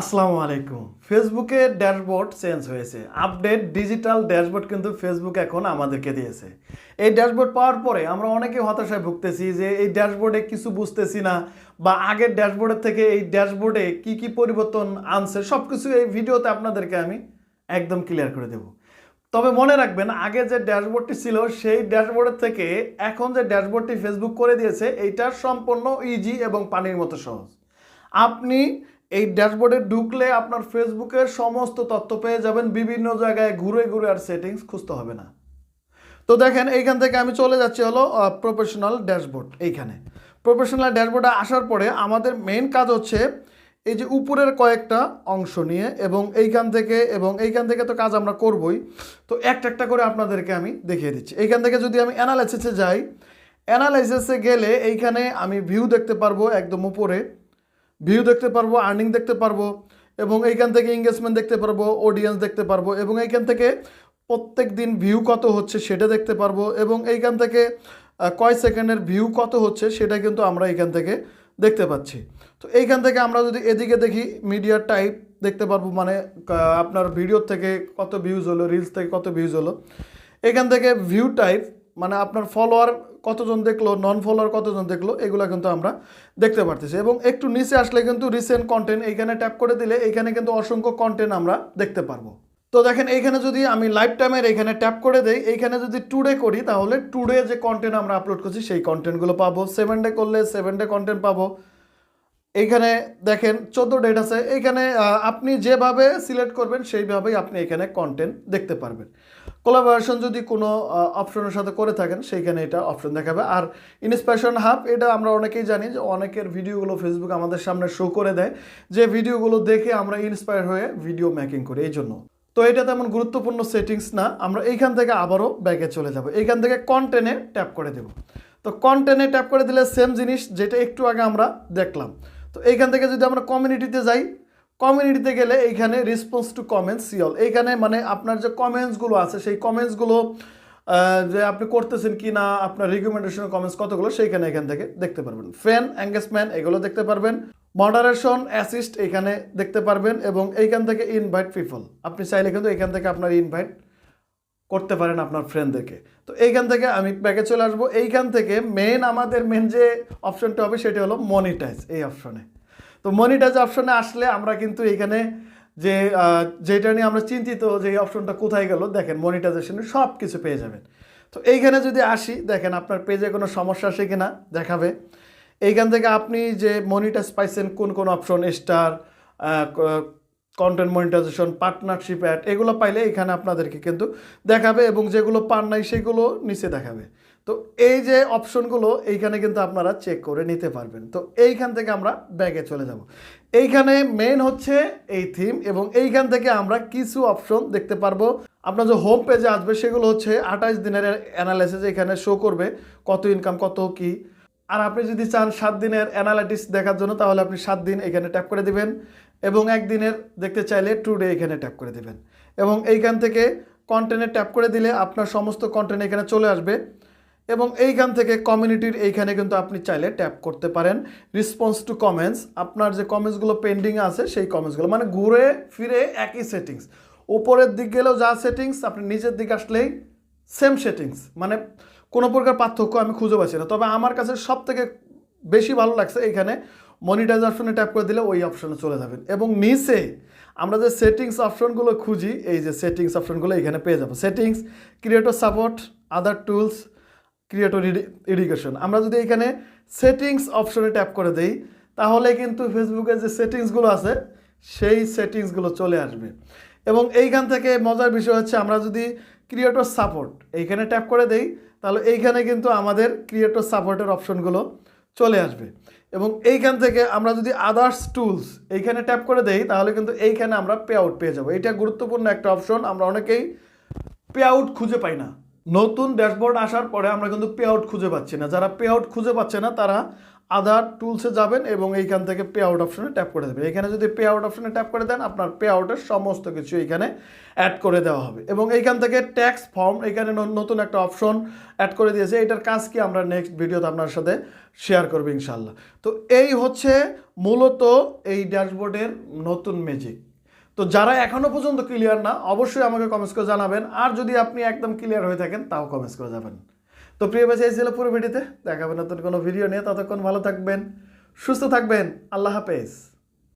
আসসালামু আলাইকুম। ফেসবুকে ড্যাশবোর্ড চেঞ্জ হয়েছে। আপডেট ডিজিটাল ড্যাশবোর্ড কিন্তু ফেসবুক এখন আমাদেরকে দিয়েছে। এই ড্যাশবোর্ড পাওয়ার পরে আমরা অনেকে হতাশায় ভুগতেছি যে এই ড্যাশবোর্ডে কিছু বুঝতেছি না বা আগের ড্যাশবোর্ডের থেকে এই ড্যাশবোর্ডে কি কি পরিবর্তন আনছে সব কিছু এই ভিডিওতে আপনাদেরকে আমি একদম ক্লিয়ার করে দেব। তবে মনে রাখবেন, আগে যে ড্যাশবোর্ডটি ছিল, সেই ড্যাশবোর্ডের থেকে এখন যে ড্যাশবোর্ডটি ফেসবুক করে দিয়েছে, এইটা সম্পূর্ণ ইজি এবং পানির মতো সহজ। আপনি এই ড্যাশবোর্ডে ঢুকলে আপনার ফেসবুকের সমস্ত তথ্য পেয়ে যাবেন, বিভিন্ন জায়গায় ঘুরে ঘুরে আর সেটিংস খুঁজতে হবে না। তো দেখেন, এইখান থেকে আমি চলে যাচ্ছি হলো প্রফেশনাল ড্যাশবোর্ড এইখানে। প্রফেশনাল ড্যাশবোর্ডে আসার পরে আমাদের মেন কাজ হচ্ছে এই যে উপরের কয়েকটা অংশ নিয়ে এবং এইখান থেকে, এবং এইখান থেকে তো কাজ আমরা করবই। তো একটা একটা করে আপনাদেরকে আমি দেখিয়ে দিচ্ছি। এইখান থেকে যদি আমি অ্যানালাইসিসে যাই অ্যানালাইসিসে গেলে এইখানে আমি ভিউ দেখতে পারব একদম উপরে। ভিউ দেখতে পারব আর্নিং দেখতে পারব, এবং এইখান থেকে এঙ্গেজমেন্ট দেখতে পারব অডিয়েন্স দেখতে পারব, এবং এইখান থেকে প্রত্যেক দিন ভিউ কত হচ্ছে সেটা দেখতে পারব, এবং এইখান থেকে কয় সেকেন্ডের ভিউ কত হচ্ছে সেটা কিন্তু আমরা এইখান থেকে দেখতে পাচ্ছি। তো এইখান থেকে আমরা যদি এদিকে দেখি মিডিয়া টাইপ দেখতে পারব মানে আপনার ভিডিও থেকে কত ভিউজ হলো রিলস থেকে কত ভিউজ হলো এখান থেকে ভিউ টাইপ মানে আপনার ফলোয়ার কতজন দেখল নন ফলোয়ার কতজন দেখল, এগুলো কিন্তু আমরা দেখতে পারতেছি। এবং একটু নিচে আসলে কিন্তু রিসেন্ট কন্টেন্ট এইখানে ট্যাপ করে দিলে এইখানে কিন্তু অসংখ্য কন্টেন্ট আমরা দেখতে পারব। তো দেখেন, এইখানে যদি আমি লাইফ টাইমের এইখানে ট্যাপ করে দেই, এইখানে যদি টুডে করি, তাহলে টুডে যে কন্টেন্ট আমরা আপলোড করছি, সেই কন্টেন্টগুলো পাবো। সেভেন ডে করলে সেভেন ডে কন্টেন্ট পাবো। এইখানে দেখেন চোদ্দ ডেট আছে। এইখানে আপনি যেভাবে সিলেক্ট করবেন, সেইভাবেই আপনি এখানে কন্টেন্ট দেখতে পারবেন। কোলাবোরেশন যদি কোনো অপশনের সাথে করে থাকেন, সেইখানে এটা অপশন দেখাবে। আর ইন্সপিরেশন হাব এটা আমরা অনেকেই জানি যে অনেকের ভিডিওগুলো ফেসবুক আমাদের সামনে শো করে দেয়। যে ভিডিওগুলো দেখে আমরা ইন্সপায়ার হয়ে ভিডিও মেকিং করি, এই জন্য। তো এটা তেমন গুরুত্বপূর্ণ সেটিংস না। আমরা এইখান থেকে আবারও ব্যাগে চলে যাব। এইখান থেকে কন্টেন্টে ট্যাপ করে দেব। তো কন্টেন্টে ট্যাপ করে দিলে সেম জিনিস যেটা একটু আগে আমরা দেখলাম। তো এইখান থেকে যদি আমরা কমিউনিটিতে যাই কমিউনিটিতে গেলে এইখানে রেসপন্স টু কমেন্টস সিওল এইখানে মানে আপনার যে কমেন্টসগুলো আছে, সেই কমেন্টসগুলো যে আপনি করতেছেন কি না আপনার রিকমেন্ডেশন কমেন্টস কতগুলো, সেইখানে এখান থেকে দেখতে পারবেন। ফ্যান এঙ্গেজমেন্ট এগুলো দেখতে পারবেন। মডারেশন অ্যাসিস্ট এখানে দেখতে পারবেন এবং এইখান থেকে ইনভাইট পিপল আপনি চাইলে কিন্তু এখান থেকে আপনার ইনভাইট করতে পারেন আপনার ফ্রেন্ডদেরকে তো এইখান থেকে আমি ব্যাকে চলে আসব। এইখান থেকে মেন আমাদের মেন যে অপশনটা হবে সেটা হলো মনিটাইজ এই অপশনে তো মনিটাইজ অপশনে আসলে আমরা কিন্তু এইখানে যে যেটা নিয়ে আমরা চিন্তিত যে অপশনটা কোথায় গেল, দেখেন মনিটাইজেশনে সব কিছু পেয়ে যাবেন। তো এইখানে যদি আসি, দেখেন আপনার পেজে কোনো সমস্যা আসে কিনা, দেখাবে। এইখান থেকে আপনি যে মনিটাইজ পাইছেন কোন কোন option star content monetization partnership ad এগুলো পাইলে এখানে আপনাদেরকে কিন্তু দেখাবে এবং যেগুলো পান নাই সেগুলো নিচে দেখাবে। তো এই যে অপশনগুলো, এইখানে কিন্তু আপনারা চেক করে নিতে পারবেন। তো এইখান থেকে আমরা ব্যাগে চলে যাব। এইখানে মেন হচ্ছে এই থিম এবং এইখান থেকে আমরা কিছু অপশন দেখতে পারব। আপনার যে হোম পেজে আসবে, সেগুলো হচ্ছে আঠাশ দিনের অ্যানালাইসিস এখানে শো করবে, কত ইনকাম কত কি। আর আপনি যদি চান সাত দিনের অ্যানালাইটিস দেখার জন্য, তাহলে আপনি সাত দিন এখানে ট্যাপ করে দিবেন। এবং একদিনের দেখতে চাইলে টু ডে এখানে ট্যাপ করে দেবেন। এবং এইখান থেকে কন্টেন্টে ট্যাপ করে দিলে আপনার সমস্ত কন্টেন্ট এখানে চলে আসবে। এবং এইখান থেকে কমিউনিটির এইখানে কিন্তু আপনি চাইলে ট্যাপ করতে পারেন। রেসপন্স টু কমেন্টস আপনার যে কমেন্টসগুলো পেন্ডিং আছে, সেই কমেন্টসগুলো মানে ঘুরে ফিরে একই সেটিংস উপরের দিক গেলেও যা সেটিংস আপনি নিচের দিকে আসলেই সেম সেটিংস মানে কোনো প্রকার পার্থক্য আমি খুঁজে পাচ্ছি না। তবে আমার কাছে সব থেকে বেশি ভালো লাগছে এখানে মনিটাইজ অপশনে ট্যাপ করে দিলে ওই অপশনে চলে যাবেন। এবং নিচে আমরা যে সেটিংস অপশনগুলো খুঁজি, এই যে সেটিংস অপশনগুলো এখানে পেয়ে যাব। Settings creator support other tools creator irrigation আমরা যদি এখানে সেটিংস অপশনে ট্যাপ করে দেই, তাহলে কিন্তু ফেসবুকের যে সেটিংসগুলো আছে, সেই সেটিংসগুলো চলে আসবে। এবং এইখান থেকে মজার বিষয় হচ্ছে, আমরা যদি ক্রিয়েটর সাপোর্ট এইখানে ট্যাপ করে দেই, তাহলে এইখানে কিন্তু আমাদের ক্রিয়েটর সাপোর্টের অপশনগুলো চলে আসবে। এবং এইখান থেকে আমরা যদি আদার্স টুলস এইখানে ট্যাপ করে দেই, তাহলে কিন্তু এইখানে আমরা পে আউট পেয়ে যাব। এটা গুরুত্বপূর্ণ একটা অপশন আমরা অনেকেই পে আউট খুঁজে পাই না। নতুন ড্যাশবোর্ড আসার পরে আমরা কিন্তু পে আউট খুঁজে পাচ্ছি না। যারা পে আউট খুঁজে পাচ্ছে না, তারা আদার টুলসে যাবেন এবং এইখান থেকে পে আউট অপশনে ট্যাপ করে দেবেন। এখানে যদি পে আউট অপশনে ট্যাপ করে দেন, আপনার পে আউটের সমস্ত কিছু এখানে অ্যাড করে দেওয়া হবে। এবং এইখান থেকে ট্যাক্স ফর্ম এখানে নতুন একটা অপশন অ্যাড করে দিয়েছে। এটার কাজ কি আমরা নেক্সট ভিডিওতে আপনার সাথে শেয়ার করব ইনশাল্লাহ তো এই হচ্ছে মূলত এই ড্যাশবোর্ডের নতুন ম্যাজিক তো যারা এখনও পর্যন্ত ক্লিয়ার না, অবশ্যই আমাকে কমেন্টস করে জানাবেন। আর যদি আপনি একদম ক্লিয়ার হয়ে থাকেন, তাও কমেন্টস করে যাবেন। তো প্রিয় বেঁচে এসেছিল ছিল পুরো ভিডিওতে। দেখাবেন নতুন কোনো ভিডিও নিয়ে। ততক্ষণ ভালো থাকবেন, সুস্থ থাকবেন। আল্লাহ হাফেজ।